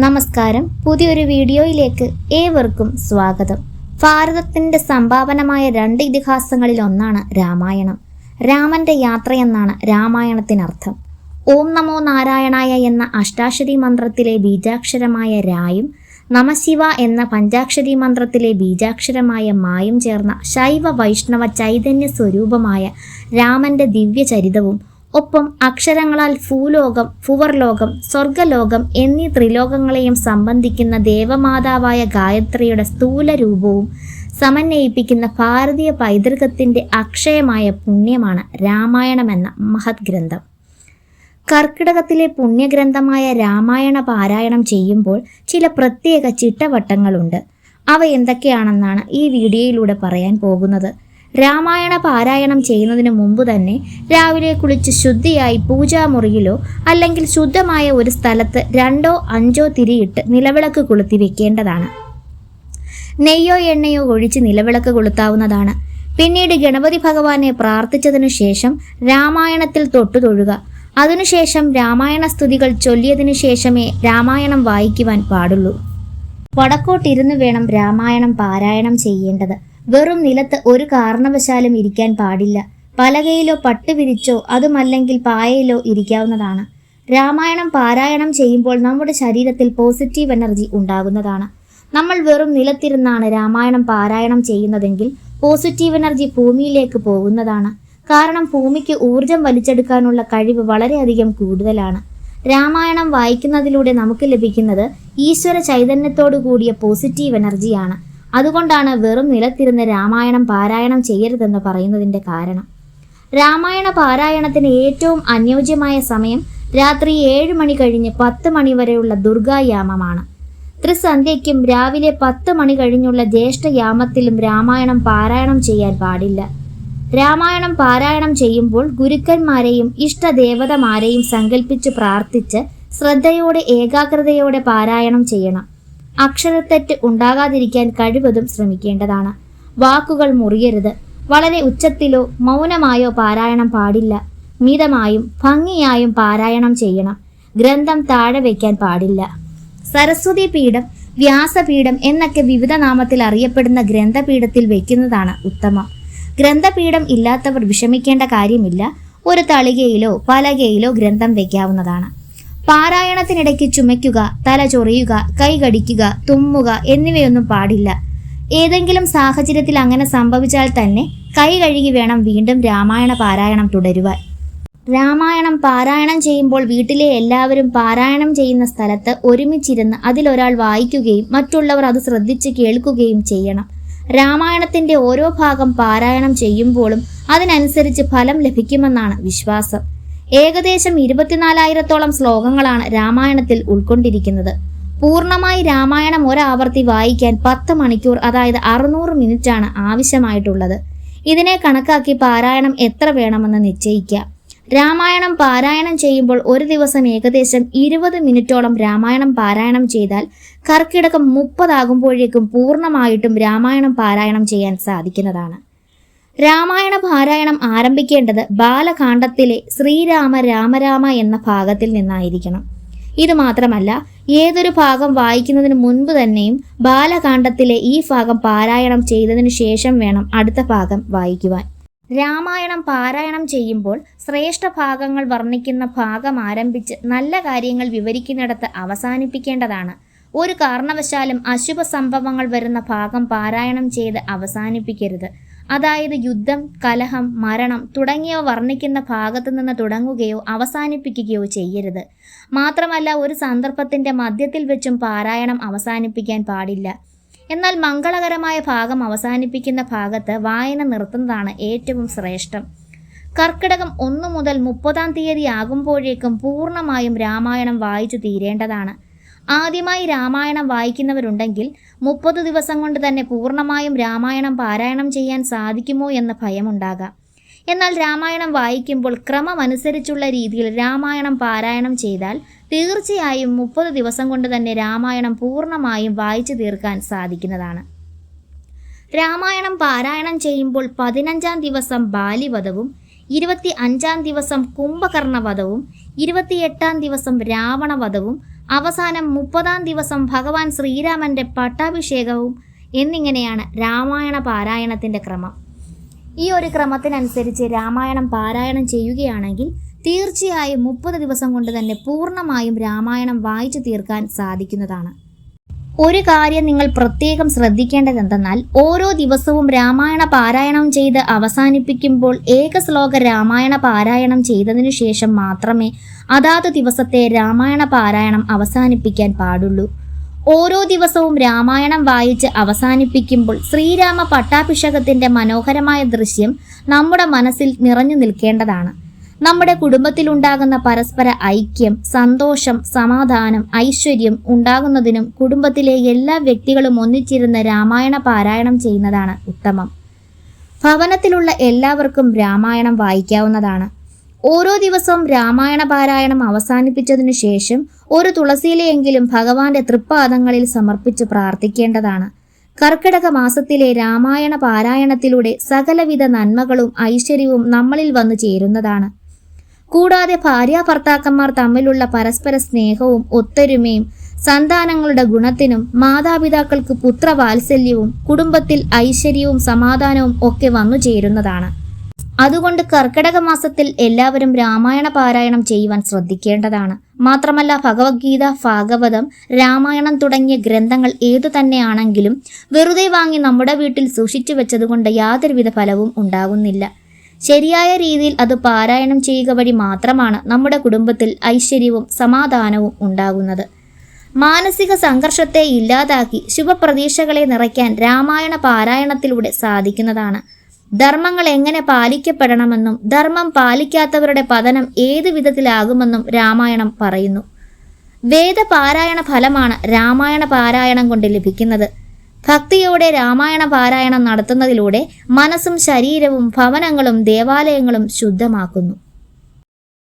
നമസ്കാരം. പുതിയൊരു വീഡിയോയിലേക്ക് ഏവർക്കും സ്വാഗതം. ഭാരതത്തിന്റെ സംഭാവനമായ രണ്ട് ഇതിഹാസങ്ങളിൽ ഒന്നാണ് രാമായണം. രാമന്റെ യാത്രയെന്നാണ് രാമായണത്തിനർത്ഥം. ഓം നമോ നാരായണായ എന്ന അഷ്ടാക്ഷരി മന്ത്രത്തിലെ ബീജാക്ഷരമായ രായും നമശിവ എന്ന പഞ്ചാക്ഷരി മന്ത്രത്തിലെ ബീജാക്ഷരമായ മായും ചേർന്ന ശൈവ വൈഷ്ണവ ചൈതന്യ സ്വരൂപമായ രാമന്റെ ദിവ്യചരിതവും ഒപ്പം അക്ഷരങ്ങളാൽ ഭൂലോകം ഭുവർലോകം സ്വർഗലോകം എന്നീ ത്രിലോകങ്ങളെയും സംബന്ധിക്കുന്ന ദേവമാതാവായ ഗായത്രിയുടെ സ്ഥൂല രൂപവും സമന്വയിപ്പിക്കുന്ന ഭാരതീയ പൈതൃകത്തിന്റെ അക്ഷയമായ പുണ്യമാണ് രാമായണമെന്ന മഹത് ഗ്രന്ഥം കർക്കിടകത്തിലെ പുണ്യഗ്രന്ഥമായ രാമായണ പാരായണം ചെയ്യുമ്പോൾ ചില പ്രത്യേക ചിട്ടവട്ടങ്ങളുണ്ട്. അവ എന്തൊക്കെയാണെന്നാണ് ഈ വീഡിയോയിലൂടെ പറയാൻ പോകുന്നത്. രാമായണ പാരായണം ചെയ്യുന്നതിന് മുമ്പ് തന്നെ രാവിലെ കുളിച്ച് ശുദ്ധിയായി പൂജാമുറിയിലോ അല്ലെങ്കിൽ ശുദ്ധമായ ഒരു സ്ഥലത്ത് രണ്ടോ അഞ്ചോ തിരിയിട്ട് നിലവിളക്ക് കൊളുത്തി വെക്കേണ്ടതാണ്. നെയ്യോ എണ്ണയോ ഒഴിച്ച് നിലവിളക്ക് കൊളുത്താവുന്നതാണ്. പിന്നീട് ഗണപതി ഭഗവാനെ പ്രാർത്ഥിച്ചതിനു ശേഷം രാമായണത്തിൽ തൊട്ടു തൊഴുക. അതിനുശേഷം രാമായണ സ്തുതികൾ ചൊല്ലിയതിനു ശേഷമേ രാമായണം വായിക്കുവാൻ പാടുള്ളൂ. വടക്കോട്ടിരുന്ന് വേണം രാമായണം പാരായണം ചെയ്യേണ്ടത്. വെറും നിലത്ത് ഒരു കാരണവശാലും ഇരിക്കാൻ പാടില്ല. പലകയിലോ പട്ട് വിരിച്ചോ അതുമല്ലെങ്കിൽ പായയിലോ ഇരിക്കാവുന്നതാണ്. രാമായണം പാരായണം ചെയ്യുമ്പോൾ നമ്മുടെ ശരീരത്തിൽ പോസിറ്റീവ് എനർജി ഉണ്ടാകുന്നതാണ്. നമ്മൾ വെറും നിലത്തിരുന്നാണ് രാമായണം പാരായണം ചെയ്യുന്നതെങ്കിൽ പോസിറ്റീവ് എനർജി ഭൂമിയിലേക്ക് പോകുന്നതാണ്. കാരണം ഭൂമിക്ക് ഊർജം വലിച്ചെടുക്കാനുള്ള കഴിവ് വളരെയധികം കൂടുതലാണ്. രാമായണം വായിക്കുന്നതിലൂടെ നമുക്ക് ലഭിക്കുന്നത് ഈശ്വര ചൈതന്യത്തോടു കൂടിയ പോസിറ്റീവ് എനർജിയാണ് അതുകൊണ്ടാണ് വെറും നിലത്തിരുന്ന് രാമായണം പാരായണം ചെയ്യരുതെന്ന് പറയുന്നതിന്റെ കാരണം. രാമായണ പാരായണത്തിന് ഏറ്റവും അനുയോജ്യമായ സമയം രാത്രി ഏഴ് മണി കഴിഞ്ഞ് പത്ത് മണി വരെയുള്ള ദുർഗായാമമാണ് ത്രിസന്ധ്യയ്ക്കും രാവിലെ പത്ത് മണി കഴിഞ്ഞുള്ള ജ്യേഷ്ഠയാമത്തിലും രാമായണം പാരായണം ചെയ്യാൻ പാടില്ല. രാമായണം പാരായണം ചെയ്യുമ്പോൾ ഗുരുക്കന്മാരെയും ഇഷ്ടദേവതമാരെയും സങ്കല്പിച്ച് പ്രാർത്ഥിച്ച് ശ്രദ്ധയോടെ ഏകാഗ്രതയോടെ പാരായണം ചെയ്യണം. അക്ഷരത്തെറ്റ് ഉണ്ടാകാതിരിക്കാൻ കഴിവതും ശ്രമിക്കേണ്ടതാണ്. വാക്കുകൾ മുറിയരുത്. വളരെ ഉച്ചത്തിലോ മൗനമായോ പാരായണം പാടില്ല. മിതമായും ഭംഗിയായും പാരായണം ചെയ്യണം. ഗ്രന്ഥം താഴെ വയ്ക്കാൻ പാടില്ല. സരസ്വതി പീഠം വ്യാസപീഠം എന്നൊക്കെ വിവിധ നാമത്തിൽ അറിയപ്പെടുന്ന ഗ്രന്ഥപീഠത്തിൽ വയ്ക്കുന്നതാണ് ഉത്തമം. ഗ്രന്ഥപീഠം ഇല്ലാത്തവർ വിഷമിക്കേണ്ട കാര്യമില്ല. ഒരു തളികയിലോ പലകയിലോ ഗ്രന്ഥം വയ്ക്കാവുന്നതാണ്. പാരായണത്തിനിടയ്ക്ക് ചുമയ്ക്കുക തല ചൊറിയുക കൈകടിക്കുക തുമ്മുക എന്നിവയൊന്നും പാടില്ല. ഏതെങ്കിലും സാഹചര്യത്തിൽ അങ്ങനെ സംഭവിച്ചാൽ തന്നെ കൈ കഴുകി വേണം വീണ്ടും രാമായണ പാരായണം തുടരുവാൻ. രാമായണം പാരായണം ചെയ്യുമ്പോൾ വീട്ടിലെ എല്ലാവരും പാരായണം ചെയ്യുന്ന സ്ഥലത്ത് ഒരുമിച്ചിരുന്ന് അതിലൊരാൾ വായിക്കുകയും മറ്റുള്ളവർ അത് ശ്രദ്ധിച്ച് കേൾക്കുകയും ചെയ്യണം. രാമായണത്തിന്റെ ഓരോ ഭാഗം പാരായണം ചെയ്യുമ്പോഴും അതിനനുസരിച്ച് ഫലം ലഭിക്കുമെന്നാണ് വിശ്വാസം. ഏകദേശം ഇരുപത്തിനാലായിരത്തോളം ശ്ലോകങ്ങളാണ് രാമായണത്തിൽ ഉൾക്കൊണ്ടിരിക്കുന്നത്. പൂർണമായി രാമായണം ഒരാവർത്തി വായിക്കാൻ പത്ത് മണിക്കൂർ അതായത് അറുന്നൂറ് മിനിറ്റാണ് ആവശ്യമായിട്ടുള്ളത്. ഇതിനെ കണക്കാക്കി പാരായണം എത്ര വേണമെന്ന് നിശ്ചയിക്കാം രാമായണം പാരായണം ചെയ്യുമ്പോൾ ഒരു ദിവസം ഏകദേശം ഇരുപത് മിനിറ്റോളം രാമായണം പാരായണം ചെയ്താൽ കർക്കിടകം മുപ്പതാകുമ്പോഴേക്കും പൂർണമായിട്ടും രാമായണം പാരായണം ചെയ്യാൻ സാധിക്കുന്നതാണ്. രാമായണ പാരായണം ആരംഭിക്കേണ്ടത് ബാലകാണ്ഡത്തിലെ ശ്രീരാമ രാമരാമ എന്ന ഭാഗത്തിൽ നിന്നായിരിക്കണം. ഇത് മാത്രമല്ല ഏതൊരു ഭാഗം വായിക്കുന്നതിന് മുൻപ് തന്നെയും ബാലകാണ്ഡത്തിലെ ഈ ഭാഗം പാരായണം ചെയ്തതിനു ശേഷം വേണം അടുത്ത ഭാഗം വായിക്കുവാൻ. രാമായണം പാരായണം ചെയ്യുമ്പോൾ ശ്രേഷ്ഠ ഭാഗങ്ങൾ വർണിക്കുന്ന ഭാഗം ആരംഭിച്ച് നല്ല കാര്യങ്ങൾ വിവരിക്കുന്നിടത്ത് അവസാനിപ്പിക്കേണ്ടതാണ്. ഒരു കാരണവശാലും അശുഭ സംഭവങ്ങൾ വരുന്ന ഭാഗം പാരായണം ചെയ്ത് അവസാനിപ്പിക്കരുത്. അതായത് യുദ്ധം കലഹം മരണം തുടങ്ങിയവ വർണിക്കുന്ന ഭാഗത്തു നിന്ന് തുടങ്ങുകയോ അവസാനിപ്പിക്കുകയോ ചെയ്യരുത്. മാത്രമല്ല ഒരു സന്ദർഭത്തിന്റെ മധ്യത്തിൽ വെച്ചും പാരായണം അവസാനിപ്പിക്കാൻ പാടില്ല. എന്നാൽ മംഗളകരമായ ഭാഗം അവസാനിപ്പിക്കുന്ന ഭാഗത്ത് വായന നിർത്തുന്നതാണ് ഏറ്റവും ശ്രേഷ്ഠം. കർക്കിടകം ഒന്നു മുതൽ മുപ്പതാം തീയതി ആകുമ്പോഴേക്കും പൂർണമായും രാമായണം വായിച്ചു തീരേണ്ടതാണ്. ആദ്യമായി രാമായണം വായിക്കുന്നവരുണ്ടെങ്കിൽ മുപ്പത് ദിവസം കൊണ്ട് തന്നെ പൂർണമായും രാമായണം പാരായണം ചെയ്യാൻ സാധിക്കുമോ എന്ന ഭയമുണ്ടാകാം. എന്നാൽ രാമായണം വായിക്കുമ്പോൾ ക്രമമനുസരിച്ചുള്ള രീതിയിൽ രാമായണം പാരായണം ചെയ്താൽ തീർച്ചയായും മുപ്പത് ദിവസം കൊണ്ട് തന്നെ രാമായണം പൂർണമായും വായിച്ചു തീർക്കാൻ സാധിക്കുന്നതാണ്. രാമായണം പാരായണം ചെയ്യുമ്പോൾ പതിനഞ്ചാം ദിവസം ബാലിവധവും ഇരുപത്തി അഞ്ചാം ദിവസം കുംഭകർണവധവും ഇരുപത്തിയെട്ടാം ദിവസം രാവണവധവും അവസാനം മുപ്പതാം ദിവസം ഭഗവാൻ ശ്രീരാമന്റെ പട്ടാഭിഷേകവും എന്നിങ്ങനെയാണ് രാമായണ പാരായണത്തിന്റെ ക്രമം. ഈ ഒരു ക്രമത്തിനനുസരിച്ച് രാമായണം പാരായണം ചെയ്യുകയാണെങ്കിൽ തീർച്ചയായും മുപ്പത് ദിവസം കൊണ്ട് തന്നെ പൂർണമായും രാമായണം വായിച്ചു തീർക്കാൻ സാധിക്കുന്നതാണ്. ഒരു കാര്യം നിങ്ങൾ പ്രത്യേകം ശ്രദ്ധിക്കേണ്ടത് എന്തെന്നാൽ ഓരോ ദിവസവും രാമായണ പാരായണം ചെയ്ത് അവസാനിപ്പിക്കുമ്പോൾ ഏക ശ്ലോക രാമായണ പാരായണം ചെയ്തതിനു ശേഷം മാത്രമേ അതാത് ദിവസത്തെ രാമായണ പാരായണം അവസാനിപ്പിക്കാൻ പാടുള്ളൂ. ഓരോ ദിവസവും രാമായണം വായിച്ച് അവസാനിപ്പിക്കുമ്പോൾ ശ്രീരാമ പട്ടാഭിഷേകത്തിന്റെ മനോഹരമായ ദൃശ്യം നമ്മുടെ മനസ്സിൽ നിറഞ്ഞു നിൽക്കേണ്ടതാണ്. നമ്മുടെ കുടുംബത്തിലുണ്ടാകുന്ന പരസ്പര ഐക്യം സന്തോഷം സമാധാനം ഐശ്വര്യം ഉണ്ടാകുന്നതിനും കുടുംബത്തിലെ എല്ലാ വ്യക്തികളും ഒന്നിച്ചിരുന്ന് രാമായണ പാരായണം ചെയ്യുന്നതാണ് ഉത്തമം. ഭവനത്തിലുള്ള എല്ലാവർക്കും രാമായണം വായിക്കാവുന്നതാണ്. ഓരോ ദിവസവും രാമായണ പാരായണം അവസാനിപ്പിച്ചതിനു ശേഷം ഒരു തുളസിയിലെയെങ്കിലും ഭഗവാന്റെ തൃപ്പാദങ്ങളിൽ സമർപ്പിച്ച് പ്രാർത്ഥിക്കേണ്ടതാണ്. കർക്കിടക മാസത്തിലെ രാമായണ പാരായണത്തിലൂടെ സകലവിധ നന്മകളും ഐശ്വര്യവും നമ്മളിൽ വന്നു ചേരുന്നതാണ്. കൂടാതെ ഭാര്യ ഭർത്താക്കന്മാർ തമ്മിലുള്ള പരസ്പര സ്നേഹവും ഒത്തൊരുമയും സന്താനങ്ങളുടെ ഗുണത്തിനും മാതാപിതാക്കൾക്ക് പുത്രവാത്സല്യവും കുടുംബത്തിൽ ഐശ്വര്യവും സമാധാനവും ഒക്കെ വന്നു ചേരുന്നതാണ്. അതുകൊണ്ട് കർക്കിടക മാസത്തിൽ എല്ലാവരും രാമായണ പാരായണം ചെയ്യുവാൻ ശ്രദ്ധിക്കേണ്ടതാണ്. മാത്രമല്ല ഭഗവത്ഗീത ഭാഗവതം രാമായണം തുടങ്ങിയ ഗ്രന്ഥങ്ങൾ ഏതു തന്നെയാണെങ്കിലും വെറുതെ വാങ്ങി നമ്മുടെ വീട്ടിൽ സൂക്ഷിച്ചു വെച്ചതുകൊണ്ട് യാതൊരുവിധ ഫലവും ഉണ്ടാകുന്നില്ല ശരിയായ രീതിയിൽ അത് പാരായണം ചെയ്യുക വഴി മാത്രമാണ് നമ്മുടെ കുടുംബത്തിൽ ഐശ്വര്യവും സമാധാനവും ഉണ്ടാകുന്നത്. മാനസിക സംഘർഷത്തെ ഇല്ലാതാക്കി ശുഭപ്രതീക്ഷകളെ നിറയ്ക്കാൻ രാമായണ പാരായണത്തിലൂടെ സാധിക്കുന്നതാണ്. ധർമ്മങ്ങൾ എങ്ങനെ പാലിക്കപ്പെടണമെന്നും ധർമ്മം പാലിക്കാത്തവരുടെ പതനം ഏത് വിധത്തിലാകുമെന്നും രാമായണം പറയുന്നു. വേദപാരായണ ഫലമാണ് രാമായണ പാരായണം കൊണ്ട് ലഭിക്കുന്നത്. ഭക്തിയോടെ രാമായണ പാരായണം നടത്തുന്നതിലൂടെ മനസ്സും ശരീരവും ഭവനങ്ങളും ദേവാലയങ്ങളും ശുദ്ധമാക്കുന്നു.